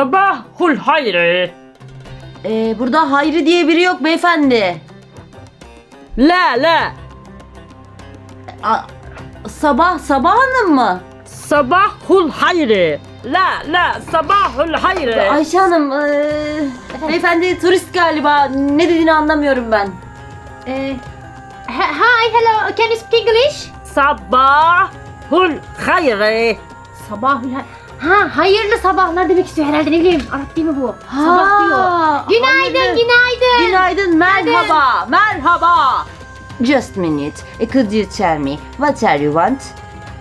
sabahul hayri. Ee, burada Hayri diye biri yok beyefendi. La la. A- sabah Sabah Hanım mı? Sabahul hayri. La la sabahul hayri. Ayşe Hanım, ee, beyefendi turist galiba. Ne dediğini anlamıyorum ben. Ee, he- hi, hello, can you speak English? Sabahul hayri. Sabah Ha, hayırlı sabahlar demek istiyor herhalde ne bileyim. Arap değil mi bu? Sabah diyor. Günaydın, hayırlı. günaydın. Günaydın, merhaba, merhaba. Just a minute. Could you tell me what are you want?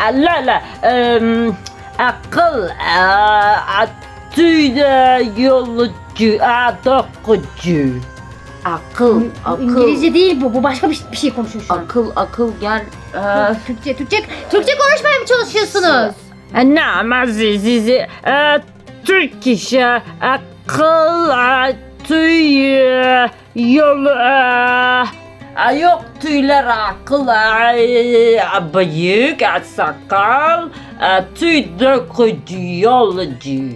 La la. em, akıl. a- Tüyde yolcu. a, Dokucu. Akıl, akıl. İngilizce değil bu. Bu başka bir, bir şey konuşuyor şu an. Akıl, akıl gel. Ee, Türkçe, Türkçe, Türkçe konuşmaya mı çalışıyorsunuz? E. Akıl. a, Tüy. e, Yol. e, Yok tüyler akıl. Bıyık. Sakal. a, Tüy dökücü yolcu.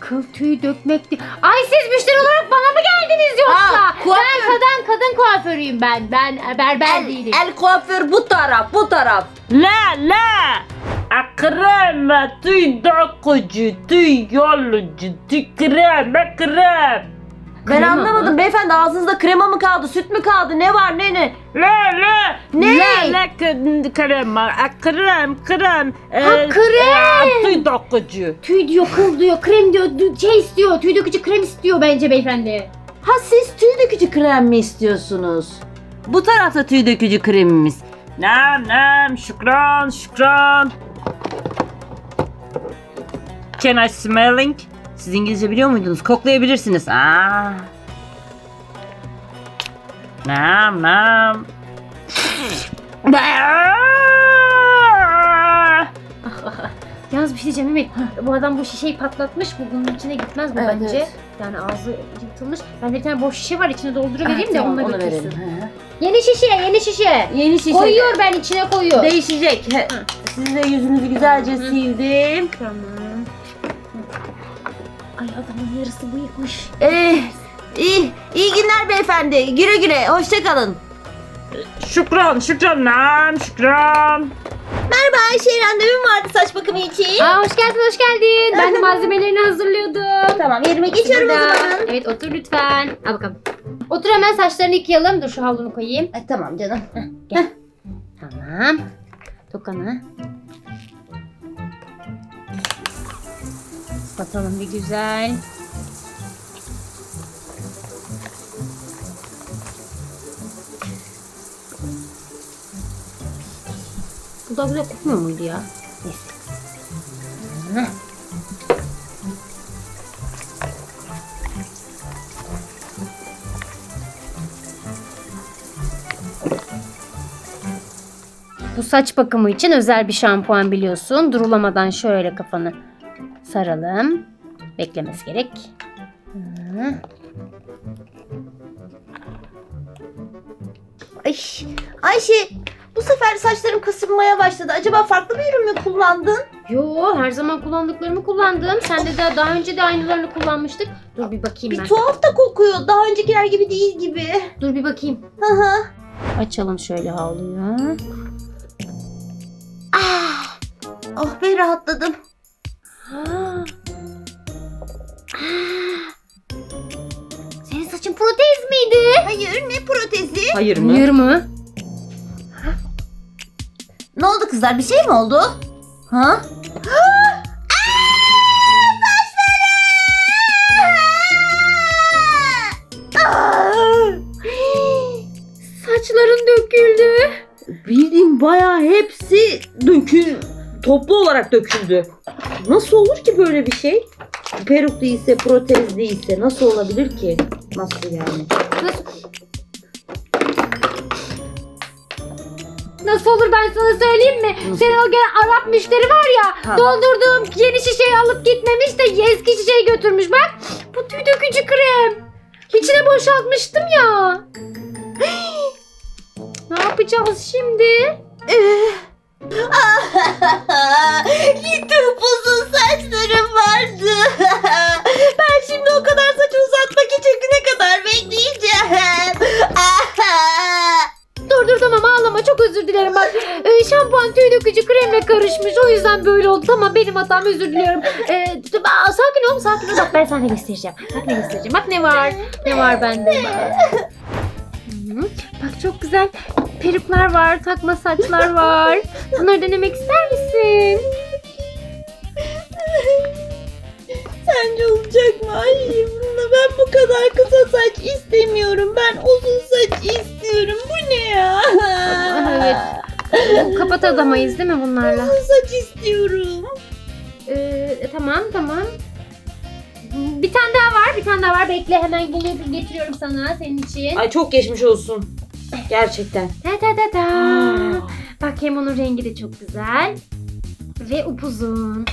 Kıl tüy dökmek değil. Ay siz müşteri olarak bana mı geldiniz yoksa? Kuaför. ben kadın kadın kuaförüyüm ben. Ben e, berber değilim. el, el kuaför bu taraf, bu taraf. La la. Akrem. Tüy dökücü. Tüy yolcu. Tüy krem. Krem. Ben Krema anlamadım mı? beyefendi ağzınızda krema mı kaldı, süt mü kaldı, ne var ne ne? La la. Ne? La la k- krem. a, Krem. Krem. e, Ha, krem. e, Tüy dökücü. Tüy diyor, kıl diyor, krem diyor, dü- şey istiyor, tüy dökücü krem istiyor bence beyefendi. Ha siz tüy dökücü krem mi istiyorsunuz? Bu tarafta tüy dökücü kremimiz. Nam nam. Şükran. Şükran. Can I smelling? Siz İngilizce biliyor muydunuz? Koklayabilirsiniz. Aa. Nam nam. Yalnız bir şey diyeceğim Mehmet. Bu adam bu şişeyi patlatmış. Bu bunun içine gitmez bu Evet, bence. evet. Yani ağzı yırtılmış. Bende bir tane boş şişe var içine dolduruvereyim de Ah, onunla onu götürsün. verelim. Hı hı. Yeni şişe, yeni şişe. Yeni şişe. Koyuyor ben içine koyuyor. Değişecek. He. Sizin de yüzünüzü güzelce sildim. Tamam. Ay adamın yarısı bıyıkmış. Ee, iyi, iyi günler beyefendi. Güle güle. Hoşça kalın. Şükran. Şükran. Nam. Şükran. Merhaba Ayşe randevum vardı saç bakımı için. Aa hoş geldin, hoş geldin. Ben de malzemelerini hazırlıyordum. Tamam yerime geçiyorum o Burada. zaman. Evet otur lütfen. Al bakalım. Otur hemen saçlarını yıkayalım. Dur şu havlunu koyayım. Ay, tamam canım. Tamam. Tokanı. Bakalım bir güzel. Bu da güzel kokmuyor muydu ya? Neyse. Bu saç bakımı için özel bir şampuan biliyorsun. Durulamadan şöyle kafanı saralım. Beklemesi gerek. Hı. Ay, Ayşe bu sefer saçlarım kasılmaya başladı. Acaba farklı bir ürün mü kullandın? Yo her zaman kullandıklarımı kullandım. Sen de daha, daha önce de aynılarını kullanmıştık. Dur bir bakayım Bir ben. tuhaf da kokuyor. Daha öncekiler gibi değil gibi. Dur bir bakayım. Hı hı. Açalım şöyle havluyu. Ah, oh be rahatladım. Ah. Senin saçın protez miydi? Hayır ne protezi? Hayır Hayır mı? Ne oldu kızlar bir şey mi oldu? Ha? Saçların döküldü. Bildiğim bayağı hepsi dökül toplu olarak döküldü. Nasıl olur ki böyle bir şey? Peruk değilse, protez değilse nasıl olabilir ki? Nasıl yani? Nasıl? Nasıl olur ben sana söyleyeyim mi? Nasıl? Senin o gelen Arap müşteri var ya Ha. doldurduğum yeni şişeyi alıp gitmemiş de eski şişeyi götürmüş bak. Bu tüy dökücü krem. İçine boşaltmıştım ya. ne yapacağız şimdi? Gitti upuzun saçlarım vardı. ben şimdi o kadar saç uzatmak için ne kadar bekleyeceğim. dur dur tamam ağlama çok özür dilerim bak. Ee, şampuan tüy dökücü kremle karışmış o yüzden böyle oldu. Tamam benim hatam özür diliyorum. Ee, aa, sakin ol sakin ol bak ben sana göstereceğim. Bak ne göstereceğim bak ne var ne var bende. Bak çok güzel peruklar var. Takma saçlar var. Bunları denemek ister misin? Sence olacak mı? Hayır bununla ben bu kadar kısa saç istemiyorum. Ben uzun saç istiyorum. Bu ne ya? Evet. Kapatadamayız değil mi bunlarla? Uzun saç istiyorum. Ee, tamam tamam. Bir tane daha var, bir tane daha var. Bekle hemen gelip getiriyorum sana senin için. Ay çok geçmiş olsun. Gerçekten. Ta ta ta ta. Bak hem onun rengi de çok güzel. Ve upuzun.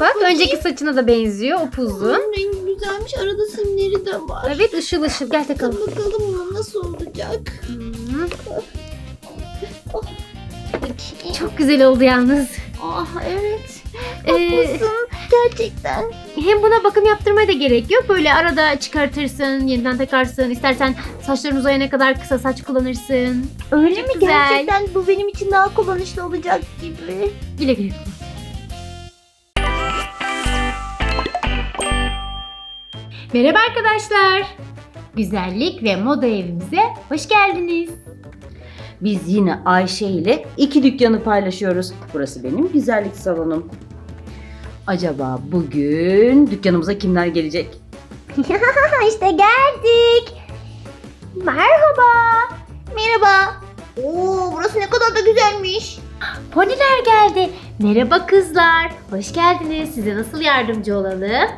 Bak önceki saçına da benziyor upuzun. rengi güzelmiş. Arada simleri de var. Evet ışıl ışıl gel takalım. Bakalım nasıl olacak. Hı. Çok güzel oldu yalnız. Ah evet. Ee, Gerçekten. hem buna bakım yaptırmaya da gerek yok. Böyle arada çıkartırsın, yeniden takarsın. İstersen saçların uzayana kadar kısa saç kullanırsın. Öyle Çok mi? güzel. Gerçekten bu benim için daha kullanışlı olacak gibi. Güle güle. Merhaba arkadaşlar. Güzellik ve moda evimize hoş geldiniz. Biz yine Ayşe ile iki dükkanı paylaşıyoruz. Burası benim güzellik salonum. Acaba bugün dükkanımıza kimler gelecek? işte geldik. Merhaba. Merhaba. Oo, burası ne kadar da güzelmiş. Poniler geldi. Merhaba kızlar. Hoş geldiniz. Size nasıl yardımcı olalım?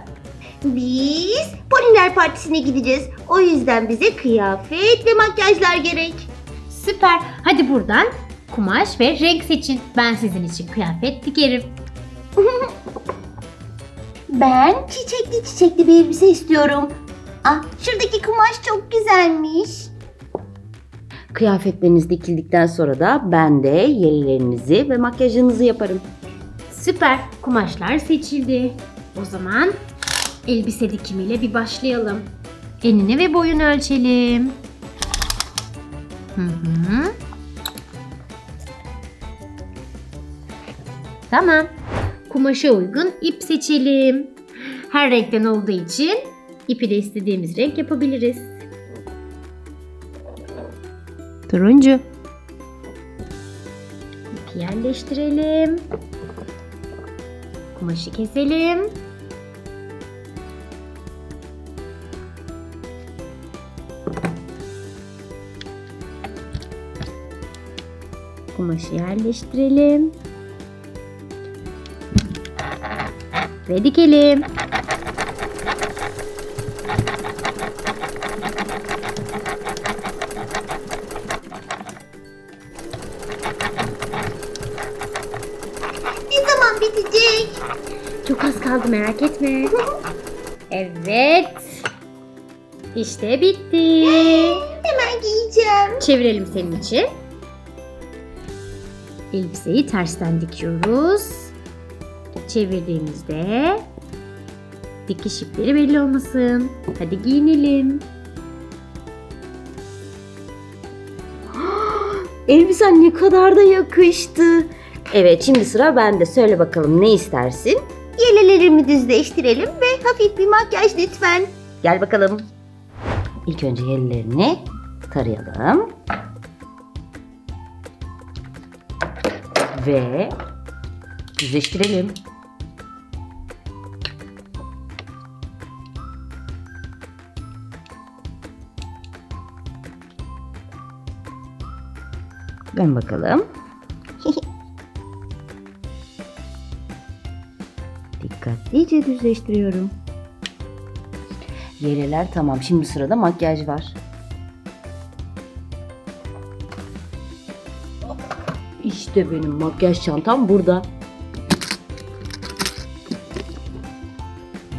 Biz Poliler Partisi'ne gideceğiz. O yüzden bize kıyafet ve makyajlar gerek. Süper. Hadi buradan kumaş ve renk seçin. Ben sizin için kıyafet dikerim. Ben çiçekli çiçekli bir elbise istiyorum. Ah, şuradaki kumaş çok güzelmiş. Kıyafetleriniz dikildikten sonra da ben de yelelerinizi ve makyajınızı yaparım. Süper. Kumaşlar seçildi. O zaman elbise dikimiyle bir başlayalım. Enini ve boyunu ölçelim. Hı hı. Tamam. Kumaşa uygun ip seçelim. Her renkten olduğu için ipi de istediğimiz renk yapabiliriz. Turuncu. İpi yerleştirelim. Kumaşı keselim. Kumaşı yerleştirelim. Ve dikelim. Ne zaman bitecek? Çok az kaldı merak etme. Evet. İşte bitti. Hemen giyeceğim. Çevirelim senin için. Elbiseyi tersten dikiyoruz. Çevirdiğimizde dikiş ipleri belli olmasın. Hadi giyinelim. Elbisen ne kadar da yakıştı. Evet şimdi sıra bende. Söyle bakalım ne istersin? Yelelerimi düzleştirelim ve hafif bir makyaj lütfen. Gel bakalım. İlk önce yellerini tarayalım. Ve düzleştirelim. Dön bakalım. Dikkatlice düzleştiriyorum. Yeleler tamam. Şimdi sırada makyaj var. İşte benim makyaj çantam burada.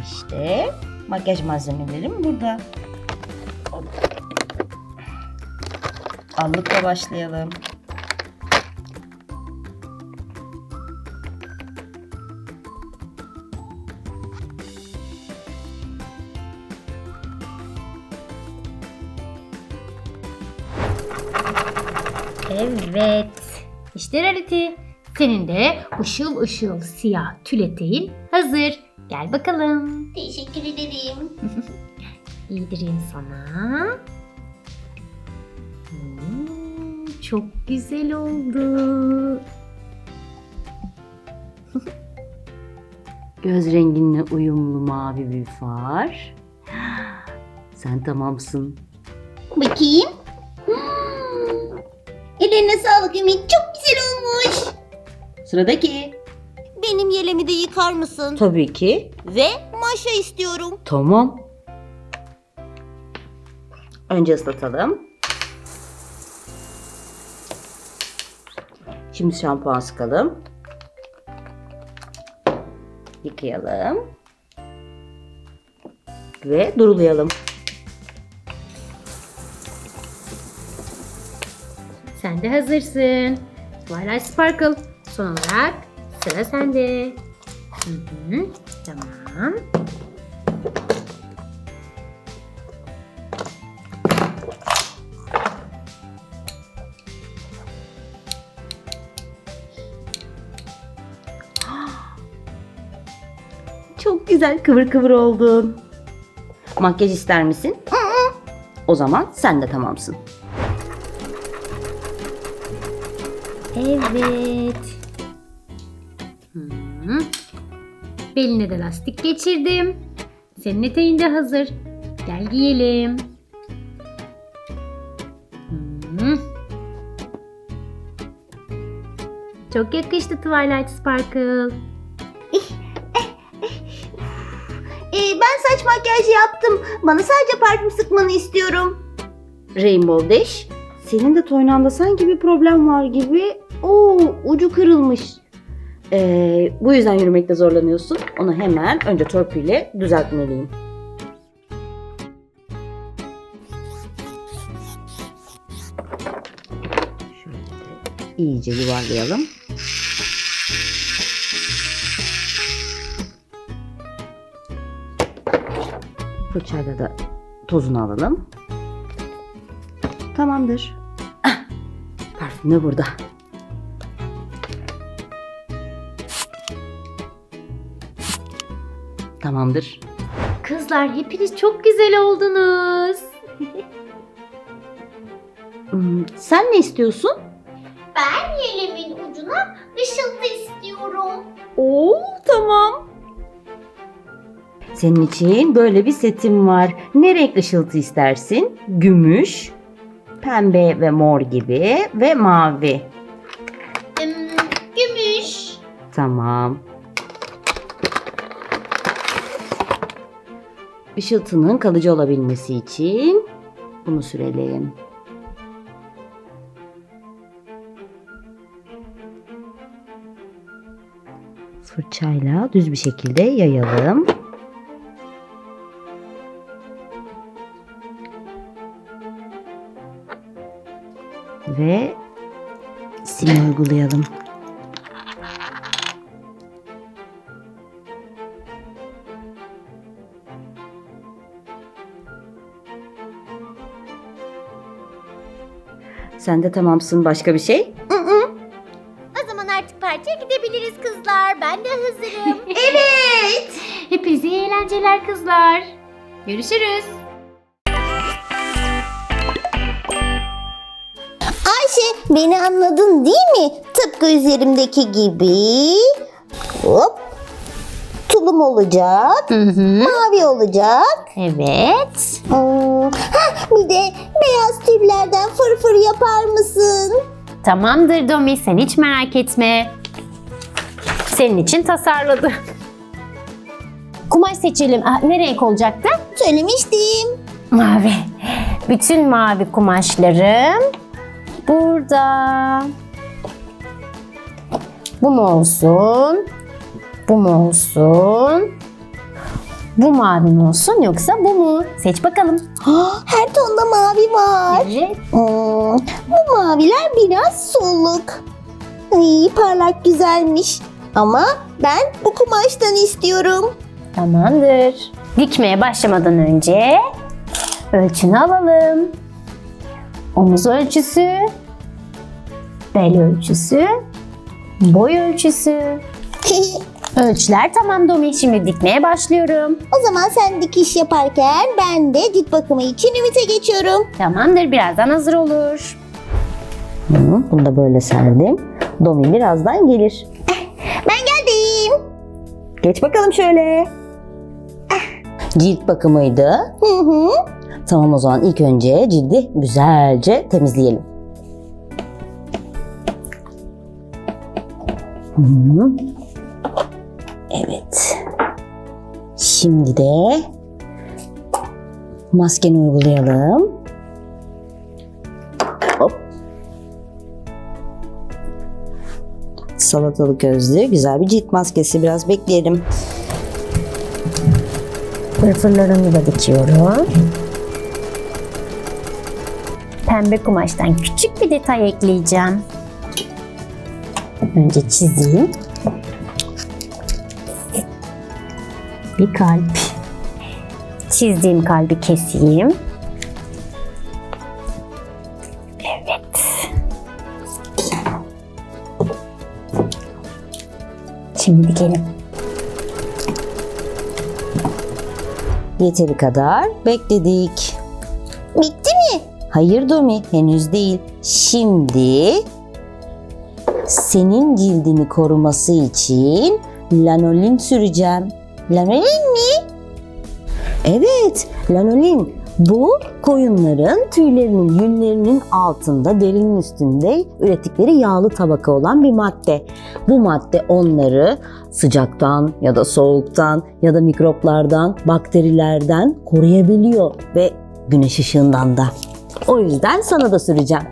İşte makyaj malzemelerim burada. Allıkla başlayalım. Evet. İşte Rarity. Senin de ışıl ışıl siyah tül eteğin hazır. Gel bakalım. Teşekkür ederim. Giydireyim sana. Hmm, çok güzel oldu. Göz renginle uyumlu mavi bir far. Sen tamamsın. Bakayım. Eline sağlık Ümit. Çok güzel olmuş. Sıradaki. Benim yelemi de yıkar mısın? Tabii ki. Ve maşa istiyorum. Tamam. Önce ıslatalım. Şimdi şampuan sıkalım. Yıkayalım. Ve durulayalım. Sen de hazırsın. Twilight Sparkle. Son olarak sıra sende. Hı hı, tamam. Çok güzel kıvır kıvır oldun. Makyaj ister misin? O zaman sen de tamamsın. Evet. Hı. Beline de lastik geçirdim. Senin eteğin de hazır. Gel giyelim. Hı. Çok yakıştı Twilight Sparkle. Ee, ben saç makyajı yaptım. Bana sadece parfüm sıkmanı istiyorum. Rainbow Dash, senin de toynağında sanki bir problem var gibi. Oo, ucu kırılmış. Ee, bu yüzden yürümekte zorlanıyorsun. Onu hemen önce törpüyle düzeltmeliyim. Şöyle iyice yuvarlayalım. Fırçayla da tozunu alalım. Tamamdır. Ah, parfüm de burada. Tamamdır. Kızlar hepiniz çok güzel oldunuz. Hmm, sen ne istiyorsun? Ben yelemin ucuna ışıltı istiyorum. Oo, tamam. Senin için böyle bir setim var. Ne renk ışıltı istersin? Gümüş, pembe ve mor gibi ve mavi. Hmm, gümüş. Tamam. Işıltının kalıcı olabilmesi için bunu sürelim. Fırçayla düz bir şekilde yayalım. Ve sim uygulayalım. Sen de tamamsın. Başka bir şey? O zaman artık partiye gidebiliriz kızlar. Ben de hazırım. evet. Hepinize iyi eğlenceler kızlar. Görüşürüz. Ayşe beni anladın değil mi? Tıpkı üzerimdeki gibi. Hop. Tulum olacak. Hı hı. Mavi olacak. Evet. Hmm. hah, bir de beyaz tüllerden fırfır yapar mısın? Tamamdır Domi sen hiç merak etme. Senin için tasarladım. Kumaş seçelim. Aa, ne renk olacaktı? Söylemiştim. Mavi. Bütün mavi kumaşlarım burada. Bu mu olsun? Bu mu olsun? Bu mavi mi olsun yoksa bu mu? Seç bakalım. Ah, Her tonda mavi var. Evet. Hmm, bu maviler biraz soluk. Ay, parlak güzelmiş. Ama ben bu kumaştan istiyorum. Tamamdır. Dikmeye başlamadan önce ölçünü alalım. Omuz ölçüsü bel ölçüsü, boy ölçüsü. Ölçüler tamam Domi. Şimdi dikmeye başlıyorum. o zaman sen dikiş yaparken ben de cilt bakımı için ümite geçiyorum. Tamamdır birazdan hazır olur. Hı, bunu da böyle serdim. Domi birazdan gelir. Ben geldim. Geç bakalım şöyle. Cilt bakımıydı. Hı hı. Tamam o zaman ilk önce cildi güzelce temizleyelim. Hı hı. Şimdi de maskeni uygulayalım. Hop. Salatalık gözlü güzel bir cilt maskesi. Biraz bekleyelim. Fırfırlarını da dikiyorum. Pembe kumaştan küçük bir detay ekleyeceğim. Önce çizeyim. Bir kalp. Çizdiğim kalbi keseyim. Evet. Şimdi dikelim. Yeteri kadar bekledik. Bitti mi? Hayır Domi, henüz değil. Şimdi senin cildini koruması için lanolin süreceğim. Lanolin mi? Evet, lanolin. Bu koyunların tüylerinin yünlerinin altında, derinin üstünde ürettikleri yağlı tabaka olan bir madde. Bu madde onları sıcaktan ya da soğuktan ya da mikroplardan, bakterilerden koruyabiliyor ve güneş ışığından da. O yüzden sana da süreceğim.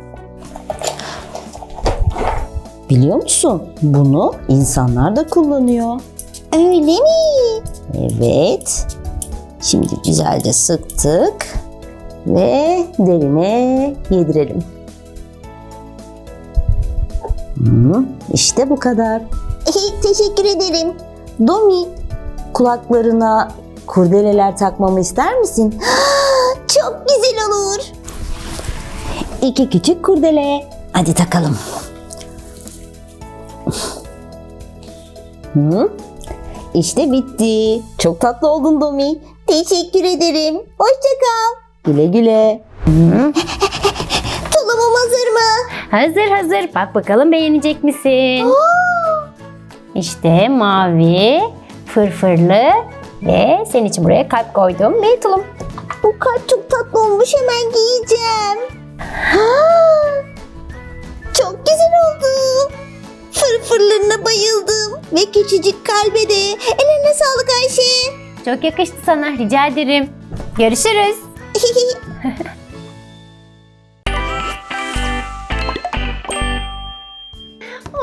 Biliyor musun? Bunu insanlar da kullanıyor. Öyle mi? Evet. Şimdi güzelce sıktık ve derine yedirelim. İşte bu kadar. Teşekkür ederim. Domi, kulaklarına kurdeleler takmamı ister misin? Çok güzel olur. İki küçük kurdele. Hadi takalım. Hı? İşte bitti. Çok tatlı oldun Domi. Teşekkür ederim. Hoşça kal. Güle güle. Tulumum hazır mı? Hazır hazır. Bak bakalım beğenecek misin? İşte mavi, fırfırlı ve senin için buraya kalp koydum bir tulum. Bu kalp çok tatlı olmuş. Hemen giyeceğim. Çok güzel oldu. Fırfırlarına bayıldım. Ve küçücük kalbe de. Eline sağlık Ayşe. Çok yakıştı sana. Rica ederim. Görüşürüz.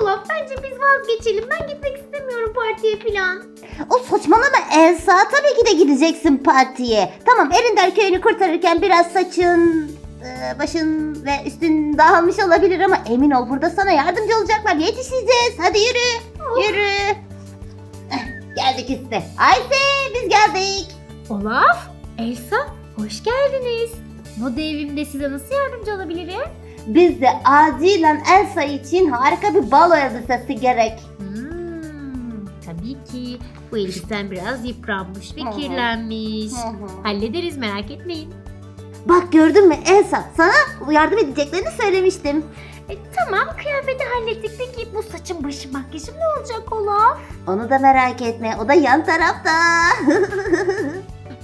Olaf bence biz vazgeçelim. Ben gitmek istemiyorum partiye falan. o saçmalama Elsa. Tabii ki de gideceksin partiye. Tamam Erinder köyünü kurtarırken biraz saçın, e, başın ve üstün dağılmış olabilir ama emin ol burada sana yardımcı olacaklar. Yetişeceğiz. Hadi yürü. Yürü. Eh, Geldik işte. Ayşe biz geldik. Olaf, Elsa hoş geldiniz. Moda evimde size nasıl yardımcı olabilirim? Biz de acilen Elsa için harika bir balo elbisesi gerek. Hmm, tabii ki. Bu elbisen biraz yıpranmış ve Hı hı. kirlenmiş. Hallederiz merak etmeyin. Bak gördün mü Elsa sana yardım edeceklerini söylemiştim. E, tamam kıyafeti hallettik. Peki bu saçım başım makyajım ne olacak Olaf? Onu da merak etme o da yan tarafta.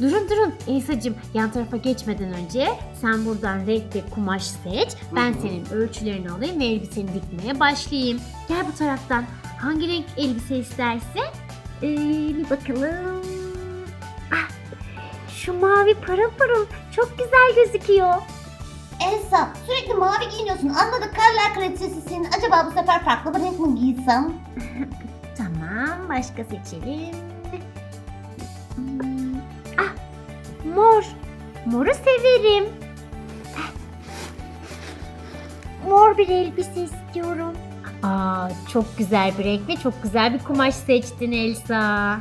Durun durun Elsa'cığım yan tarafa geçmeden önce sen buradan renk ve kumaş seç. Ben senin ölçülerini alayım ve elbiseni dikmeye başlayayım. Gel bu taraftan. Hangi renk elbise istersin? Ee, bir bakalım. Ah, şu mavi parıl parıl çok güzel gözüküyor. Elsa sürekli mavi giyiniyorsun anladık karlar kraliçesisin. Acaba bu sefer farklı bir renk mi giysem? Tamam başka seçelim. Hmm, ah mor. Moru severim. Mor bir elbise istiyorum. Aa çok güzel bir renk ve çok güzel bir kumaş seçtin Elsa.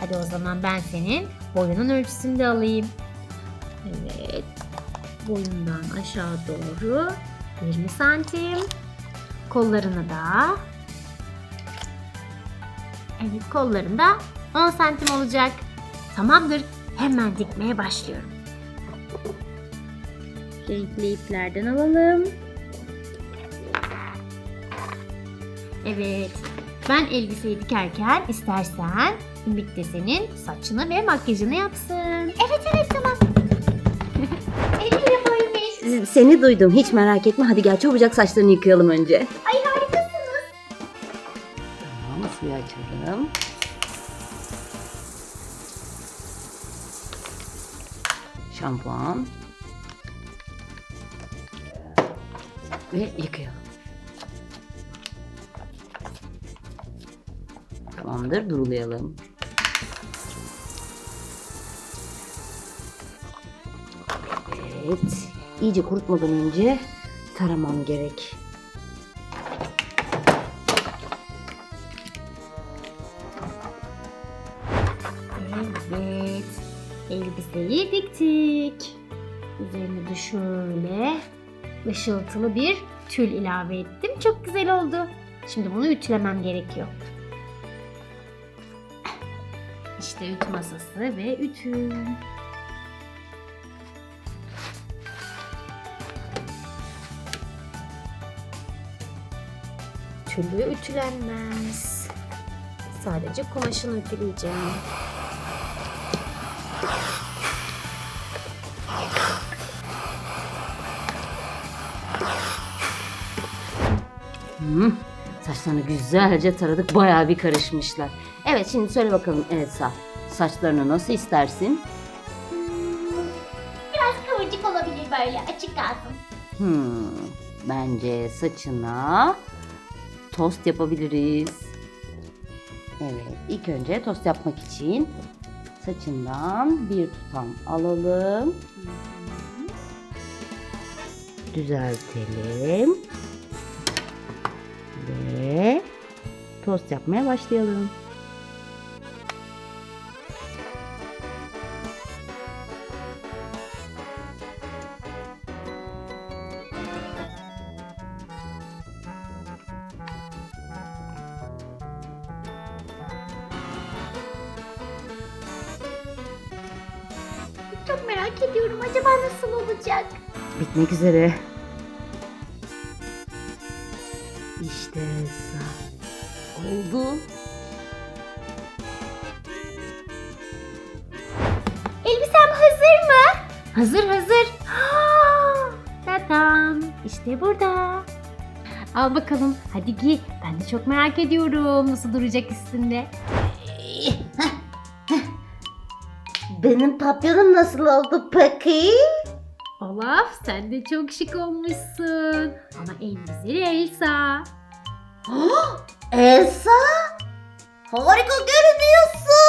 Hadi o zaman ben senin boyunun ölçüsünü de alayım. Evet. Boyundan aşağı doğru 20 santim. Kollarını da. Evet kollarında 10 santim olacak. Tamamdır. Hemen dikmeye başlıyorum. Renkli iplerden alalım. Evet. Ben elbiseyi dikerken istersen Ümit de senin saçını ve makyajını yapsın. Evet evet tamam. Seni duydum hiç merak etme. Hadi gel çabucak saçlarını yıkayalım önce. Ay harikasınız. Tamam suyu açalım. Şampuan. Ve yıkayalım. Tamamdır durulayalım. Evet. İyice kurutmadan önce taramam gerek. Evet. Elbiseyi diktik. Üzerine de şöyle ışıltılı bir tül ilave ettim. Çok güzel oldu. Şimdi bunu ütülemem gerekiyor. İşte ütü masası ve ütü. Tülü ütülenmez. Sadece kumaşını ütüleyeceğim. Hı, saçlarını güzelce taradık. Bayağı bir karışmışlar. Evet şimdi söyle bakalım Elsa. Saçlarını nasıl istersin? Biraz kıvırcık olabilir böyle açık kalsın. Hmm, bence saçına tost yapabiliriz. Evet, ilk önce tost yapmak için saçından bir tutam alalım. Düzeltelim. Ve tost yapmaya başlayalım. Üzere. İşte Elsa. Oldu. Elbisem hazır mı? Hazır hazır. Tatam. İşte burada. Al bakalım. Hadi giy. Ben de çok merak ediyorum nasıl duracak üstünde. Benim papyonum nasıl oldu peki? Olaf sen de çok şık olmuşsun. Ama en güzeli Elsa. Elsa? Harika görünüyorsun.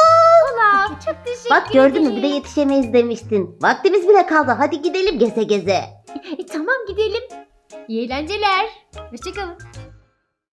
Olaf çok teşekkür Bak gördün mü bir de ederim. yetişemeyiz demiştin. Vaktimiz bile kaldı. Hadi gidelim geze geze. E, tamam gidelim. İyi eğlenceler. Hoşçakalın.